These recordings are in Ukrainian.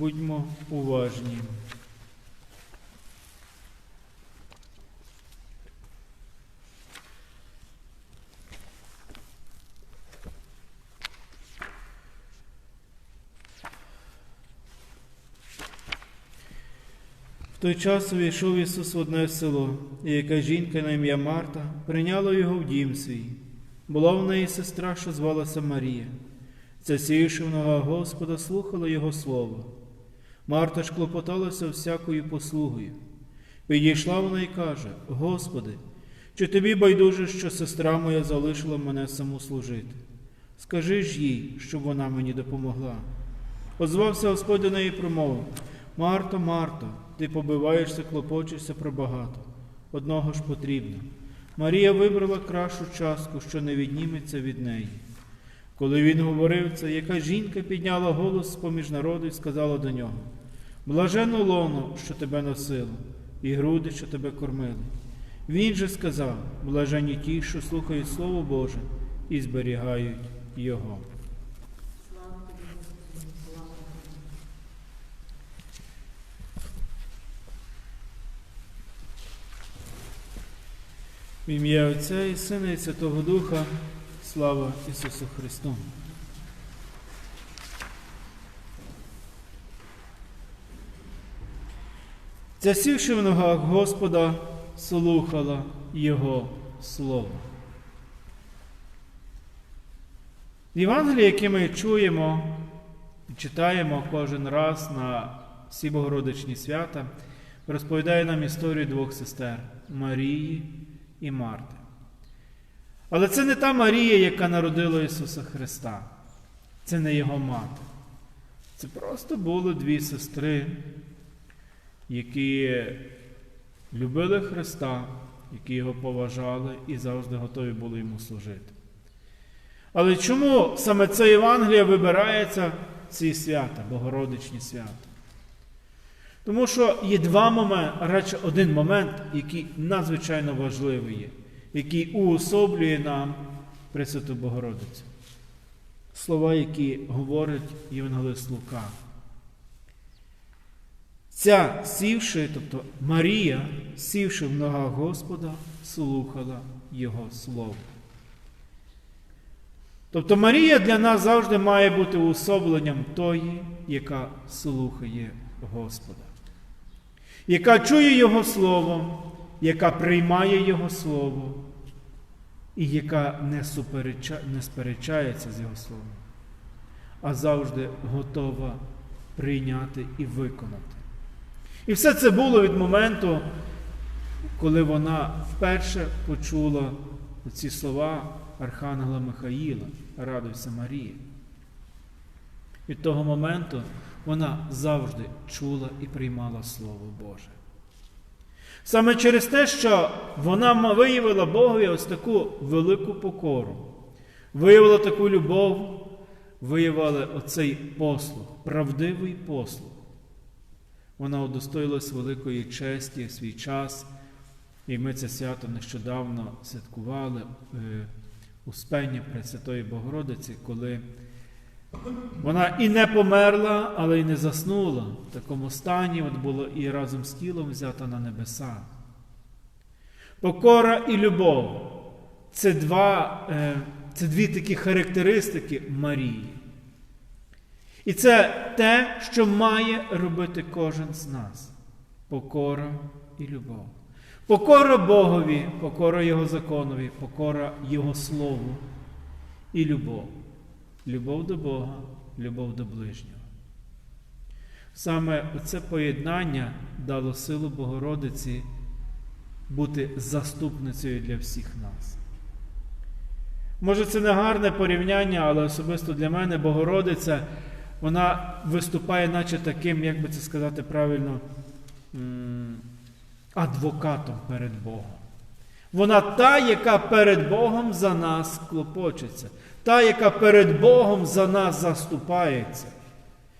Будьмо уважні. В той час увійшов Ісус в одне село, і яка жінка на ім'я Марта прийняла його в дім свій. Була в неї сестра, що звалася Марія. Це в нога Господа, слухала Його слово. Марта ж клопоталася всякою послугою. Підійшла вона і каже: Господи, чи тобі байдуже, що сестра моя залишила мене саму служити? Скажи ж їй, щоб вона мені допомогла. Озвався Господь до неї промовив: Марто, Марто, ти побиваєшся, клопочешся про багато. Одного ж потрібно. Марія вибрала кращу частку, що не відніметься від неї. Коли він говорив це, яка жінка підняла голос поміж народу і сказала до нього: Блаженно лоно, що тебе носило, і груди, що тебе кормили. Він же сказав: блаженні ті, що слухають Слово Боже і зберігають Його. В ім'я Отця і Сина і Святого Духа, слава Ісусу Христу. Ця сівши в ногах Господа, слухала Його Слово. Євангеліє, яке ми чуємо і читаємо кожен раз на всі Богородичні свята, розповідає нам історію двох сестер Марії і Марти. Але це не та Марія, яка народила Ісуса Христа. Це не Його мати. Це просто були дві сестри, які любили Христа, які його поважали і завжди готові були йому служити. Але чому саме це Євангеліє вибирається ці свята, Богородичні свята? Тому що є два моменти, радше один момент, який надзвичайно важливий є, який уособлює нам Пресвяту Богородицю. Слова, які говорить Євангелист Лука. Ця сівши, тобто Марія, сівши в ногах Господа, слухала Його Слово. Тобто Марія для нас завжди має бути уособленням тої, яка слухає Господа, яка чує Його Слово, яка приймає Його Слово, і яка не, супереча, не сперечається з Його Словом, а завжди готова прийняти і виконати. І все це було від моменту, коли вона вперше почула ці слова Архангела Михаїла, радуйся Марія. Від того моменту вона завжди чула і приймала Слово Боже. Саме через те, що вона виявила Богові ось таку велику покору, виявила таку любов, виявила оцей послуг, правдивий послуг. Вона удостоїлась великої честі в свій час, і ми це свято нещодавно святкували у спенні Пресвятої Богородиці, коли вона і не померла, але й не заснула. В такому стані от було і разом з тілом взята на небеса. Покора і любов це, два, це дві такі характеристики Марії. І це те, що має робити кожен з нас. Покора і любов. Покора Богові, покора Його законові, покора Його Слову і любов. Любов до Бога, любов до ближнього. Саме це поєднання дало силу Богородиці бути заступницею для всіх нас. Може, це не гарне порівняння, але особисто для мене Богородиця, вона виступає, наче таким, як би це сказати правильно, адвокатом перед Богом. Вона та, яка перед Богом за нас клопочеться, та, яка перед Богом за нас заступається,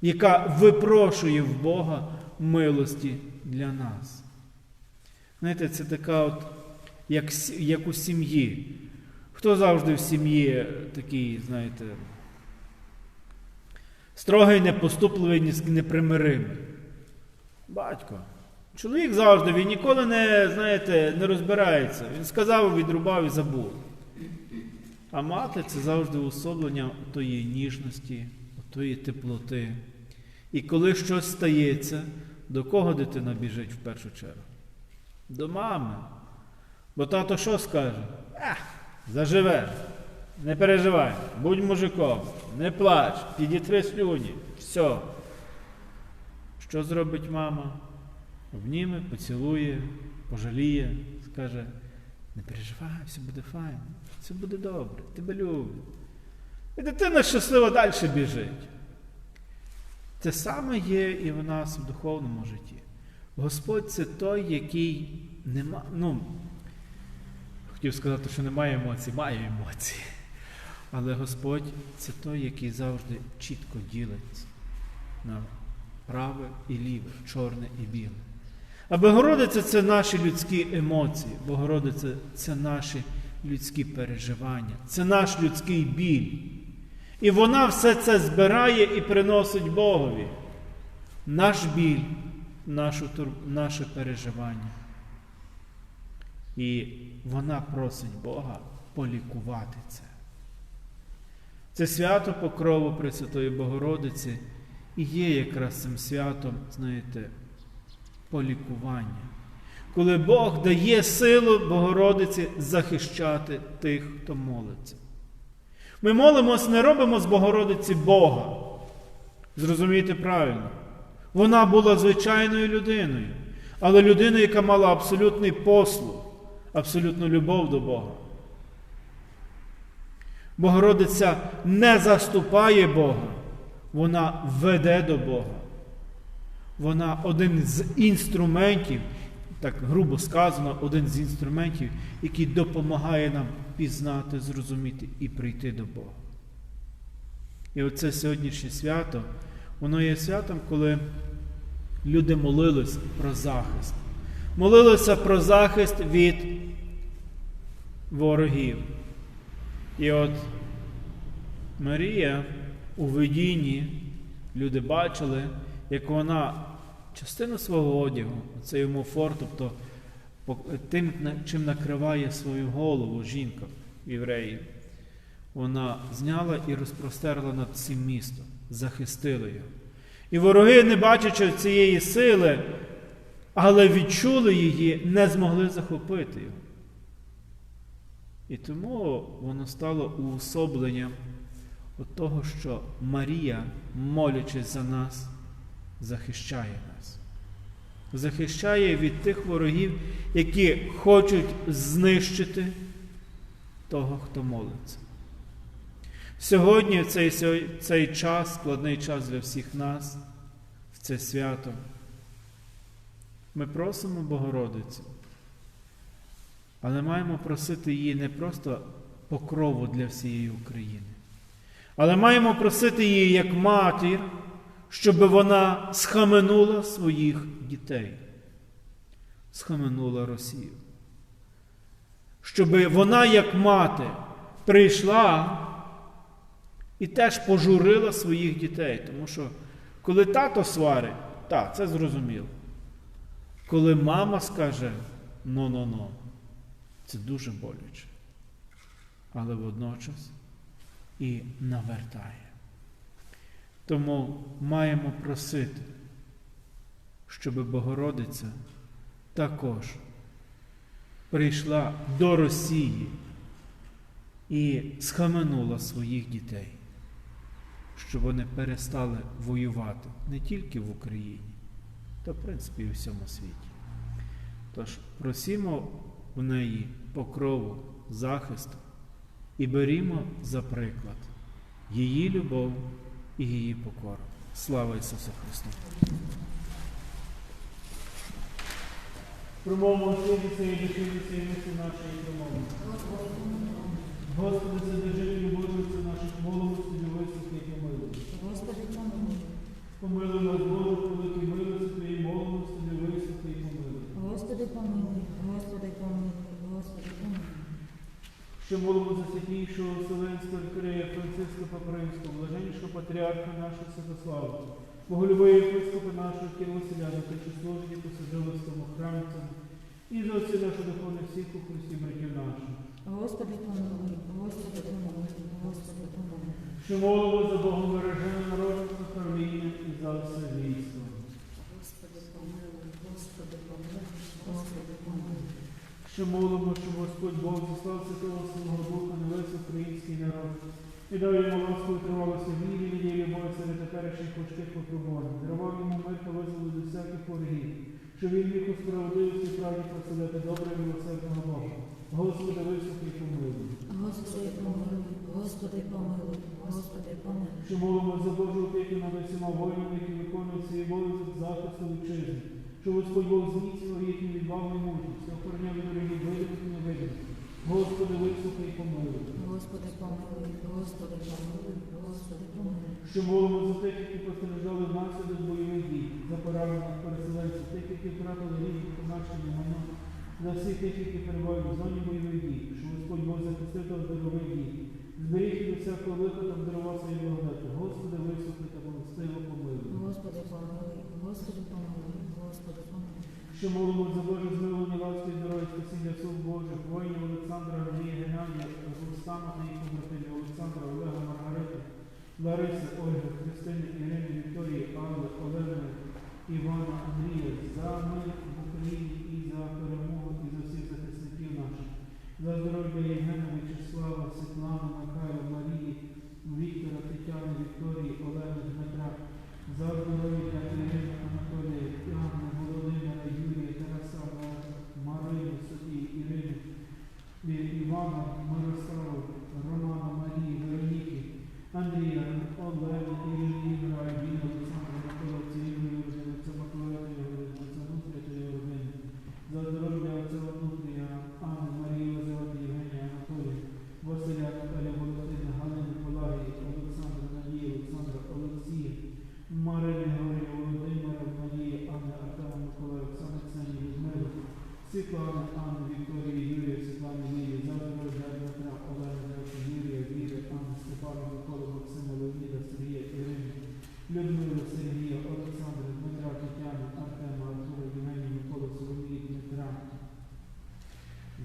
яка випрошує в Бога милості для нас. Знаєте, це така, от, як, як у сім'ї. Хто завжди в сім'ї такий, знаєте, Строгий, непоступливий, непримиримий. Батько. Чоловік завжди, він ніколи не, знаєте, не розбирається. Він сказав, відрубав і забув. А мати це завжди уособлення тої ніжності, тої теплоти. І коли щось стається, до кого дитина біжить в першу чергу? До мами. Бо тато що скаже? Ех, заживе, не переживай, будь мужиком, не плач, підітри слюні, все. Що зробить мама? Обніме, поцілує, пожаліє, скаже, не переживай, все буде файно, все буде добре, тебе люблять. І дитина щасливо далі біжить. Те саме є і в нас в духовному житті. Господь це той, який нема, ну, хотів сказати, що немає емоцій, має емоції. Але Господь це той, який завжди чітко ділить на праве і ліве, чорне і біле. А Богородиця це наші людські емоції, Богородиця це наші людські переживання, це наш людський біль. І вона все це збирає і приносить Богові. Наш біль, нашу, наше переживання. І вона просить Бога полікувати це. Це свято Покрову Пресвятої Богородиці і є якраз цим святом, знаєте, полікування. Коли Бог дає силу Богородиці захищати тих, хто молиться. Ми молимось, не робимо з Богородиці Бога. Зрозумійте правильно. Вона була звичайною людиною, але людиною, яка мала абсолютний послуг, абсолютну любов до Бога. Богородиця не заступає Бога, вона веде до Бога. Вона один з інструментів, так грубо сказано, один з інструментів, який допомагає нам пізнати, зрозуміти і прийти до Бога. І оце сьогоднішнє свято, воно є святом, коли люди молились про захист. Молилися про захист від ворогів. І от Марія у видінні люди бачили, як вона частину свого одягу, це йому фор, тобто тим, чим накриває свою голову жінка євреїв, вона зняла і розпростерла над всім містом, захистила його. І вороги, не бачачи цієї сили, але відчули її, не змогли захопити його. І тому воно стало уособленням от того, що Марія, молячись за нас, захищає нас. Захищає від тих ворогів, які хочуть знищити того, хто молиться. Сьогодні, в цей, цей час, складний час для всіх нас, в це свято, ми просимо Богородицю, але маємо просити її не просто покрову для всієї України, але маємо просити її як матір, щоб вона схаменула своїх дітей, схаменула Росію. Щоб вона, як мати, прийшла і теж пожурила своїх дітей. Тому що коли тато сварить, так, це зрозуміло. Коли мама скаже «но-но-но», це дуже боляче. Але водночас і навертає. Тому маємо просити, щоб Богородиця також прийшла до Росії і схаменула своїх дітей, щоб вони перестали воювати не тільки в Україні, та в принципі і в всьому світі. Тож просімо в неї покрову, захисту і берімо за приклад її любов і її покору. Слава Ісусу Христу! Промовимо цієї душі цієї мислі нашої промови. Господи, задержи любові наших молодості, високи і помилуй. Господи, помилуй. Помилуй нас, Боже, великій милості Твоїй молодості, високи і помилуй. Господи, помилуй. Господи, помилуй. Господи, помилуй. Що молимо за святійшого Вселенського Архиерея Франциска єпископа Примського, блаженнішого патріарха нашого Святослава, Боголюбої єпископа нашого Кирила Селяна, та числовні посаджиловському храмцям, і за отці нашого духовних всіх у Христі братів наших. Господи помилуй, Господи помилуй, Господи помилуй. Що молимо за Богом бережене народне правління і за все військо. Господи помилуй, Господи помилуй, Господи помилуй. Що молимо, щоб Господь Бог зіслав святого свого Духа на весь український народ. І дав йому ласку і тривалося вірі, і є любов серед теперішніх важких випробувань. Дарував йому мир та визволив з усяких ворогів, що він міг у справедливості правді прославляти добре і милосердного Бога. Господи, вислухай помилуй. Господи помилуй, Господи помилуй, Господи помилуй. Що молимо за Божу опіку над усіма воїнами, які виконують свій обов'язок захисту вітчизни. Що Господь Бог зміцнював їхню відвагу і мужність, охороняв від ворогів видимих і невидимих. Господи, вислухай і помилуй. Господи помилуй, Господи помилуй, Господи помилуй. Що молимо за тих, які постраждали внаслідок бойових дій, за поранених переселенців, тих, які втратили різні помешкання майно, за всіх тих, які перебувають в зоні бойових дій, що Господь Бог захистив та здорових дій, зберіг від усякого лиха та дарував свої благодати. Господи, вислухай та помилуй. Господи помилуй, Господи помилуй, Господи помилуй. Що молимо за Боже змилування, ласки і здоров'я, спасіння слуг Божих, воїнів Олександра, Андрія, Геннадія, Рустама та їх побратимів, Олександра, Олега, Маргарити, Лариси, Ольги, Христини, Ірини, Вікторії, Алли, Олени, Івана, Андрія, за мир в Україні і за перемогу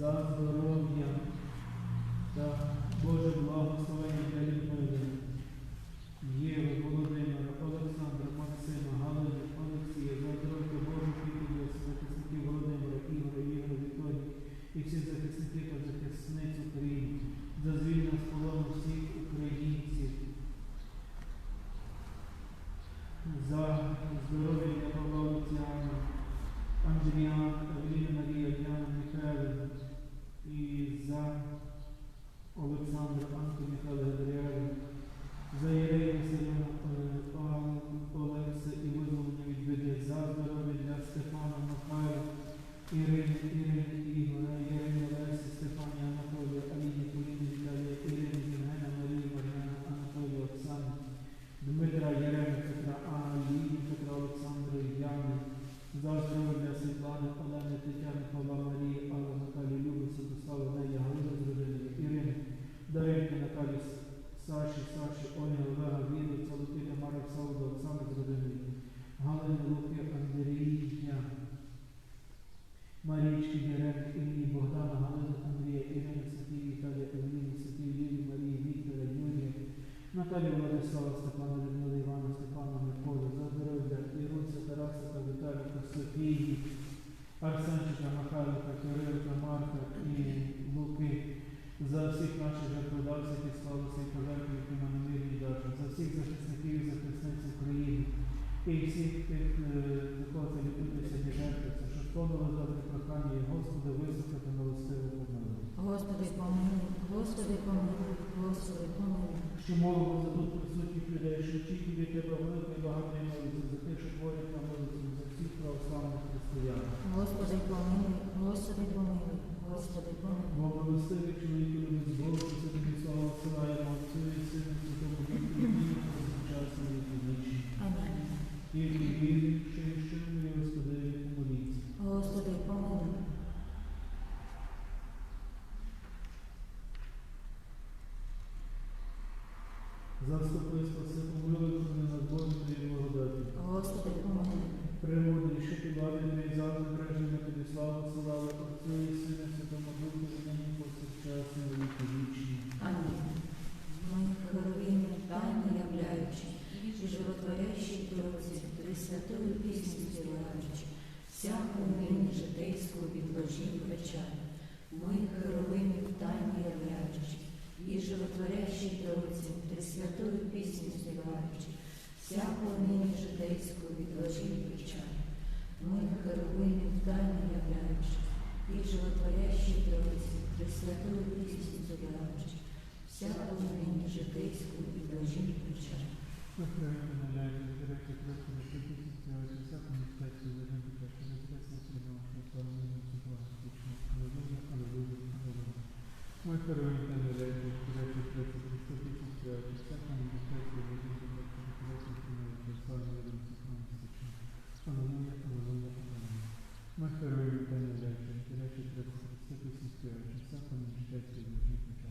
За здоров'я та Боже благословення для Людмили. Єви, Володимира, Олександра, Максима, Галини, Олексія, за здоров'я Божу піку для захисників Володимира, Ігоря, Ігоря, Вікторії і всіх захисників та захисниць України, за звільнення з полону всіх українців, за здоров'я для Павла Луціана, Андріана, Евеліна Марія, Діана Михайлівна і за Олександра Анку Михайла за всіх наших жертводавців, які склали свої пожертви, які ми намірні дати, за всіх захисників і захисниць України, і всіх тих, е, за кого це сьогодні жертви, що сповнили добре прохання, і Господи, вислухати милостиво помилуй. Господи помилуй, Господи помилуй, Господи помилуй. що молимо за тут присутніх людей, що очікують від тебе великої багатої молитви, за тих, що творять на молитву, за всіх православних християн. Господи помилуй, Господи помилуй, Господи помилуй. Бо милостивий чоловік любить Богу, що тобі слава посилаємо Отцю і Сину і Святому Духу, і нині повсякчас і вічні. Амінь. І вірі, що і що ми Господи, помоліться. Господи помилуй. Заступи, спаси, помилуй, храни нас, Боже, Твоєї благодаті. Господи, помоги. Приводи, що ти влади Твої завжди бережемо тобі славу, слава Отцю і Сину, і Святому Духу, і нині повсякчас, і на віки вічні. Амінь. Мы хоровим тайно являючи, и животворящей Троице, Пресвятую пісню співаючи, всяку нині житейську відложім печаль. Ми хоровим тайно являючи, і животворящей Троице, Пресвятую пісню співаючи, всяку нині житейську відложім печаль. Ми хоровим тайно являючи, і животворящей Троице, Пресвятої місті Зодавич, всякому нині житейському і блажі вечора. Мой первый Мой второй cette petite, je sens comme une vitesse de